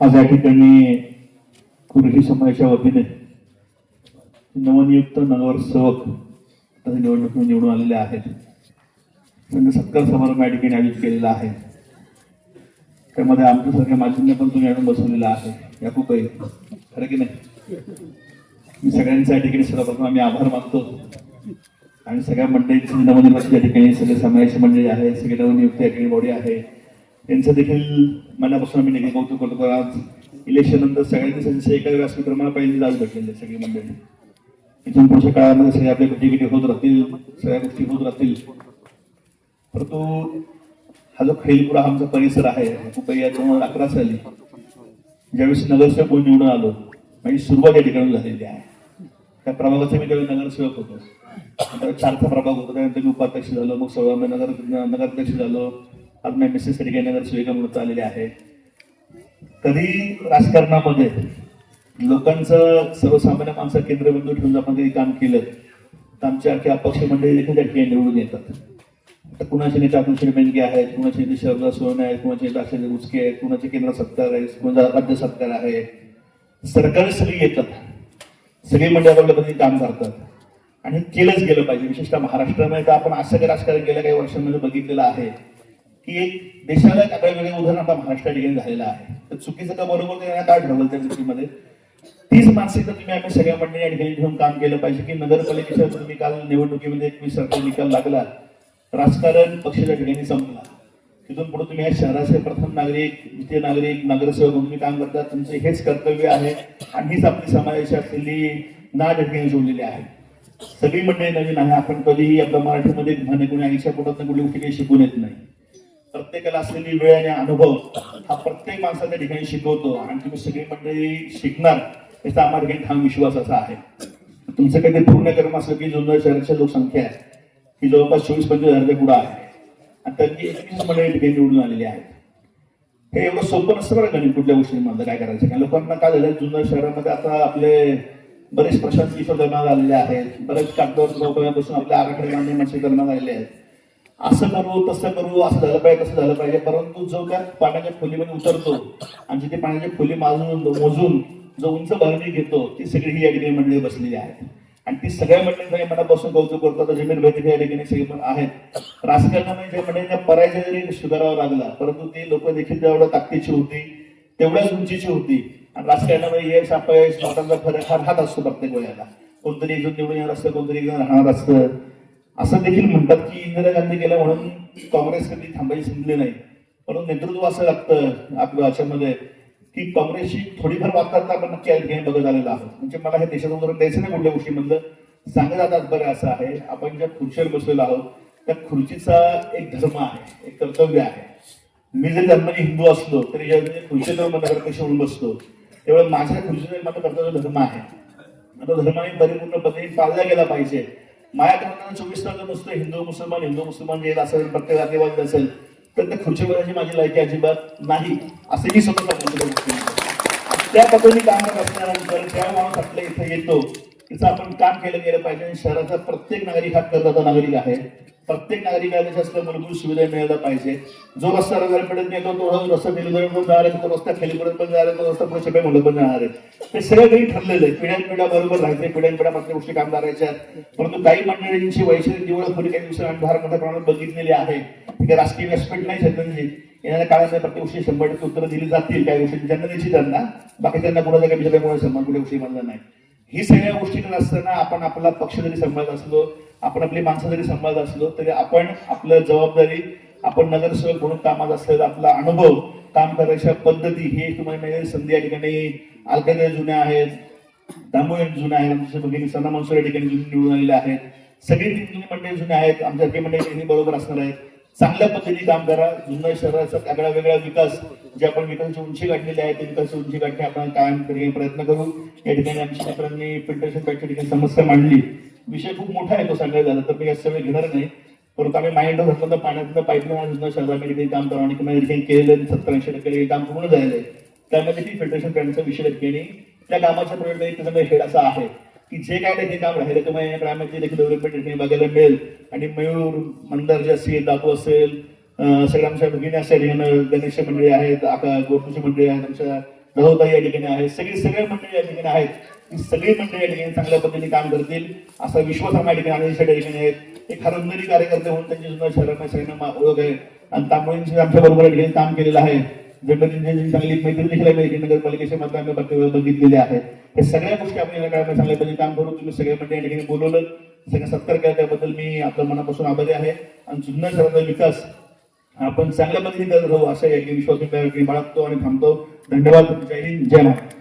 आज या ठिकाणी कुरही समाजाच्या वतीने नवनियुक्त नगरसेवक आता निवडणूक निवडून आलेले आहेत. त्यांनी सत्कार समारंभ या ठिकाणी आयोजित केलेला आहे. त्यामध्ये आमच्यासारख्या माध्यमांना पण तुम्ही आणून बसवलेला आहे. या याकूबाई खरं की नाही? मी सगळ्यांचा या ठिकाणी सर्वप्रथम आम्ही आभार मानतो. आणि सगळ्या मंडळींचे नवनिर्वाचित या ठिकाणी सगळे समाजाची मंडळी आहे सगळे नवनियुक्त या ठिकाणी बॉडी आहे. त्यांचं देखील मनापासून आम्ही नेहमी कौतुक करतो. आज इलेक्शन नंतर सगळ्यांनी त्यांचे एका व्यासपीठावर मला पहिले आज भेटलेले सगळी मंडळी. इथून पुढच्या काळामध्ये सगळे आपल्या भेटी होत राहतील सगळ्या गोष्टी होत राहतील. परंतु हा जो खैलपुरा हा आमचा परिसर आहे खूप या दोन हजार अकरा साली ज्यावेळेस नगरसेवक म्हणून निवडून आलो माझी सुरुवात या ठिकाणी झालेली आहे. त्या प्रभागाचा मी त्यावेळी नगरसेवक होतो. चारचा प्रभाग होता त्यानंतर मी उपाध्यक्ष झालो मग सोळा नगर नगराध्यक्ष झालो. आज मी मिसेस ठिकाणी नगरसेविका म्हणून चाललेले आहे. कधी राजकारणामध्ये लोकांचं सर्वसामान्य माणसं केंद्रबिंदू ठेवून आपण कधी काम केलं तर आमच्या अख्ख्या अपक्ष मंडळी देखील त्या ठिकाणी निवडून येतात. आता कुणाचे नेते अतुल बेनके आहेत कुणाचे नेते शरदा सोन आहेत कुणाचे नेते अक्षय उचके आहेत कुणाचे केंद्र सत्कार आहे कुणाचा राज्य सत्कार आहे. सरकारी सगळी येतात. सगळी मंडळी आपल्या काम करतात. आणि केलंच गेलं पाहिजे. विशेषतः महाराष्ट्रामध्ये तर आपण असं काही राजकारण गेल्या काही वर्षांमध्ये बघितलेलं आहे. की एक देशाला एक आगळं वेगळं उदाहरण आता महाराष्ट्र ठिकाणी झालेलं आहे. तर चुकीचं का बरोबर ते काय ढवल त्या गोष्टीमध्ये? तीच मानसिकता तुम्ही आम्ही सगळ्या मंडळी या ठिकाणी घेऊन काम केलं पाहिजे की नगरपालिकेच्या तुम्ही काल निवडणुकीमध्ये एकवीस निकाल लागला. राजकारण पक्षाच्या ठिकाणी संपला. तिथून पुढे तुम्ही या शहराचे प्रथम नागरिक द्वितीय नागरिक नगरसेवक म्हणून तुम्ही काम करता तुमचं हेच कर्तव्य आहे. आणि हीच आपली समाजाची असलेली ना ठिकाणी जोडलेली आहे. सगळी मंडळी नवीन आहे. आपण कधीही आपल्या मराठीमध्ये म्हणे कोणी आईच्या पोटात कुठली गोष्टी काही शिकून येत नाही. प्रत्येकाला असलेली वेळ आणि अनुभव हा प्रत्येक माणसाच्या ठिकाणी शिकवतो. आणि तुम्ही सगळी मंडळी शिकणार याचा आम्हाला ठिकाणी ठाम विश्वास असा आहे. तुमचं काही पूर्ण कर्म असलं की जुन्नर शहराची लोकसंख्या आहे. ही जवळपास चोवीस पंचवीस हजारच्या पुढे आहे. आणि त्याची एकवीस मंडळी ठिकाणी निवडून आलेली आहेत. हे एवढं सोपं नसतं बरं गणित कुठल्या गोष्टींमध्ये काय करायचं. कारण लोकांना काय झालं जुन्नर शहरामध्ये आता आपले बरेच प्रशासकीय किशोर करण्यात आलेले आहेत. बरेच कागदावर बसून आपल्या आराखडे मांडणी माणसे म्हणजे करण्यात आलेले आहेत. असं करू तसं करू असं झालं पाहिजे तसं झालं पाहिजे. परंतु जो त्या पाण्याच्या खोलीमध्ये उतरतो आणि जिथे पाण्याची खोली माजून मोजून जो उंच भरणी घेतो ती सगळी ही या ठिकाणी मंडळी बसलेली आहे. आणि ती सगळ्या मंडळींचा मनापासून कौतुक करतात जमीन भेटी या ठिकाणी सगळी पण आहेत. राजकारणामध्ये ज्या मंडळींना पराजय जरी सुधारावा लागला परंतु ती लोक देखील तेवढ्या ताकदीची होती तेवढ्याच उंचीची होती. आणि राजकारणामध्ये यश अपयश लोकांचा फरक हा राहत असतो प्रत्येक वेळेला. कोणतरी एकजण निवडून येणार असतं कोणतरी एकजण राहणार असतं. असं देखील म्हणतात की इंदिरा गांधी गेल्या म्हणून काँग्रेस कधी थांबायची संधली नाही. परंतु नेतृत्व असं लागतं आपल्या याच्यामध्ये की काँग्रेसची थोडीफार वागतात आपण नक्की बघत आलेलो आहोत. म्हणजे मला हे देशात उदाहरण द्यायचं नाही कुठल्या गोष्टीमधलं सांगत जातात बरं असं आहे. आपण ज्या खुर्चीवर बसलेलो आहोत त्या खुर्चीचा एक धर्म आहे एक कर्तव्य आहे. मी जरी धर्माने हिंदू असलो तरी ज्या खुर्चीवर मला कशी म्हणून बसतो? तेव्हा माझ्या खुर्चीचा माझा कर्तव्य धर्म आहे. आता धर्माने परिपूर्ण पद्धतीने पाळला गेला पाहिजे. माया ग्रंथाने चोवीस तास नुसतं हिंदू मुसलमान हिंदू मुसलमान येत असेल प्रत्येक जातीवाद असेल तर त्या खुर्चीवरची माझी लायकी अजिबात नाही असे मी स्वतः त्या पद्धतीने काम करत असल्यानंतर त्या माणूस आपल्या इथे येतो तिचं आपण काम केलं गेलं पाहिजे आणि शहराचा प्रत्येक नागरिक हा करदाता नागरिक आहे. प्रत्येक नागरिकाला त्याच्या मूलभूत सुविधा मिळायला पाहिजे. जो रस्ता रगारपेठेत येतो तो रस्ता दिलीपर्यंत जाणार आहे तो रस्ता खेलीपर्यंत पण जाणार आहे तो रस्ता पुढे छपे म्हणून पण जाणार आहे. हे सगळं काही ठरलेलं आहे. पिढ्यान पिढ्या बरोबर राहायचे पिढ्यान पिढ्या प्रत्येक गोष्टी काम करायच्या परंतु काही मंडळींची वैश्विक निवड पुढे काही दिवसांनी फार मोठ्या प्रमाणात बघितलेली आहे. तिथे राजकीय व्यासपीठ नाही छत्रजी येणाऱ्या काळात प्रत्येक गोष्टी शंभर टक्के उत्तरं दिली जातील काही गोष्टी ज्यांना निश्चित त्यांना बाकी त्यांना कोणाचा काही बिचारा कोणाचा संबंध कुठे गोष्टी म्हणला नाही ही सगळ्या गोष्टी नसताना असताना आपण आपला पक्ष जरी सांभाळत असलो आपण आपली माणसं जरी सांभाळत असलो तरी आपण आपलं जबाबदारी आपण नगरसेवक म्हणून कामात असलेला आपला अनुभव काम करायच्या पद्धती हे तुम्हाला मिळेल. संधी या ठिकाणी अलकाद्या जुन्या आहेत दामोय जुन्या आहेत आमच्या भगिनी सना मनसूर या ठिकाणी जुनी निवडून आलेल्या आहेत. सगळी तीन जुनी मंडळी जुने आहेत आमच्या काही मंडळी बरोबर असणार आहेत. चांगल्या पद्धतीने काम करा. जुन्नर शहराचा वेगळा वेगळा विकास जे आपण विकासाची उंची गाठलेली आहे ते विकासाची उंची गाठणे आपण कायम करणे प्रयत्न करू. या ठिकाणी आमच्या मित्रांनी फिल्टरेशन पॅटच्या ठिकाणी समस्या मांडली. विषय खूप मोठा आहे तो सांगायला झाला तर मी या सगळे घेणार नाही. परंतु आम्ही माइंड घातलं तर पाण्यातलं पाईपलाईन जुन्नर शहरामध्ये काही काम करू. आणि किंवा ठिकाणी केलेलं सत्तर ऐंशी टक्के काम पूर्ण झालेलं आहे. त्यामध्ये ती फिल्टरेशन पॅटचा विषय या ठिकाणी त्या कामाच्या प्रयोग एक हेड असा आहे. की जे काय ते काम आहे तुम्हाला या ग्रामाची देखील डेव्हलपमेंट ठिकाणी बघायला मिळेल. आणि मयूर मंदार जे असेल दातू असेल सगळ्या आमच्या भगिनी असेल गणेश मंडळी आहेत आका गोटूची मंडळी आहेत आमच्या दहोताई या ठिकाणी आहेत सगळी सगळे मंडळी या ठिकाणी आहेत. ही सगळी मंडळी या ठिकाणी चांगल्या पद्धतीने काम करतील असा विश्वास आम्हाला ठिकाणी ठिकाणी आनंदीच्या ठिकाणी आहेत. एक खरंदरी कार्यकर्ते म्हणून त्यांची सुद्धा शहरात सगळ्यांना ओळख आहे. आणि त्यामुळे आमच्या बरोबर या ठिकाणी काम केलेलं आहे. जगदींची चांगली मैत्री देखील आम्ही म्हणजे नगरपालिकेच्या मतदान बघितलेल्या आहेत हे सगळ्या गोष्टी आपण या काळामध्ये चांगल्या पाहिजे काम करू तुम्ही सगळे म्हणजे या ठिकाणी बोलवलं. सगळं सत्कार केला त्याबद्दल मी आपल्या मनापासून आभारी आहे. आणि जुन्नर शहराचा विकास आपण चांगल्या पद्धतीने करत राहू असा विश्वास मी बाळगतो आणि थांबतो. धन्यवाद. जय हिंद जय महाराष्ट्र.